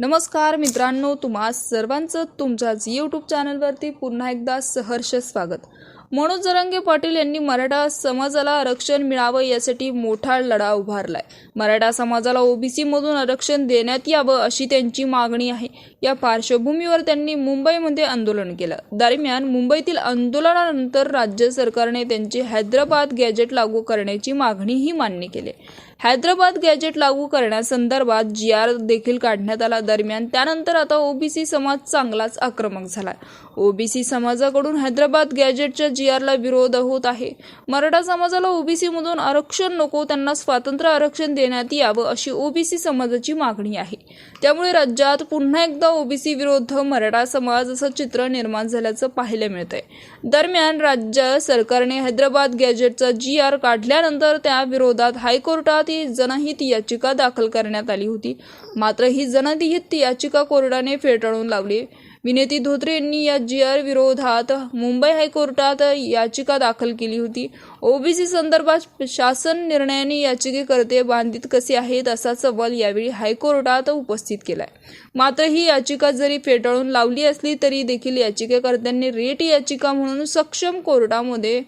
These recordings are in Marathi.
नमस्कार मित्रांनो तुम्हा सर्वांचं तुमच्याच यूट्यूब चॅनलवरती पुन्हा एकदा सहर्ष स्वागत. मनोज जरांगे पाटील यांनी मराठा समाजाला आरक्षण मिळावं यासाठी मोठा लढा उभारलाय. मराठा समाजाला ओबीसी मधून आरक्षण देण्यात यावं अशी त्यांची मागणी आहे. या पार्श्वभूमीवर त्यांनी मुंबईमध्ये आंदोलन केलं. दरम्यान मुंबईतील आंदोलनानंतर राज्य सरकारने त्यांची हैदराबाद गॅजेट लागू करण्याची मागणीही मान्य केली. हैदराबाद गॅजेट लागू करण्यासंदर्भात जी आर देखील काढण्यात आला. दरम्यान त्यानंतर आता ओबीसी समाज चांगलाच आक्रमक झाला ओबीसी समाजाकडून हैदराबाद गॅजेटच्या जी आरला विरोध होत आहे. मराठा समाजाला ओबीसीमधून आरक्षण नको त्यांना स्वातंत्र्य आरक्षण देण्यात यावं अशी ओबीसी समाजाची मागणी आहे. त्यामुळे राज्यात पुन्हा एकदा ओबीसी विरुद्ध मराठा समाज असं चित्र निर्माण झाल्याचं पाहायला मिळतंय. दरम्यान राज्य सरकारने हैदराबाद गॅजेटचा जी आर काढल्यानंतर त्या विरोधात हायकोर्टात ही जनहित याचिका दाखल करण्यात आली होती. मात्र ही जनहित याचिका कोर्टाने फेटाळून लावली. विनेती धोत्रे यांनी या जी आर विरोधात मुंबई हायकोर्टात याचिका दाखल केली होती. ओबीसी संदर्भात शासन निर्णयाने याचिकेकर्ते बांधित कसे आहेत असा सवाल यावेळी हायकोर्टात उपस्थित केलाय. मात्र ही याचिका जरी फेटाळून लावली असली तरी देखील याचिकेकर्त्यांनी रेट याचिका म्हणून सक्षम कोर्टामध्ये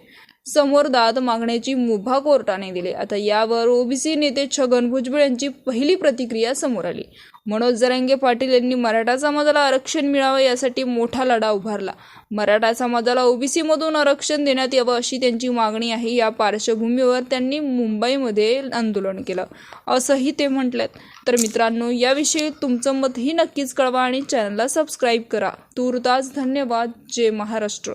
समोर दाद मागण्याची मुभा कोर्टाने दिली. आता यावर ओबीसी नेते छगन भुजबळ यांची पहिली प्रतिक्रिया समोर आली. मनोज जरांगे पाटील यांनी मराठा समाजाला आरक्षण मिळावं यासाठी मोठा लढा उभारला. मराठा समाजाला ओबीसी मधून आरक्षण देण्यात यावं अशी त्यांची मागणी आहे या पार्श्वभूमीवर त्यांनी मुंबईमध्ये आंदोलन केलं. असंही ते म्हटलेत. तर मित्रांनो याविषयी तुमचं मतही नक्कीच कळवा आणि चॅनलला सबस्क्राईब करा. तूर्तास धन्यवाद. जय महाराष्ट्र.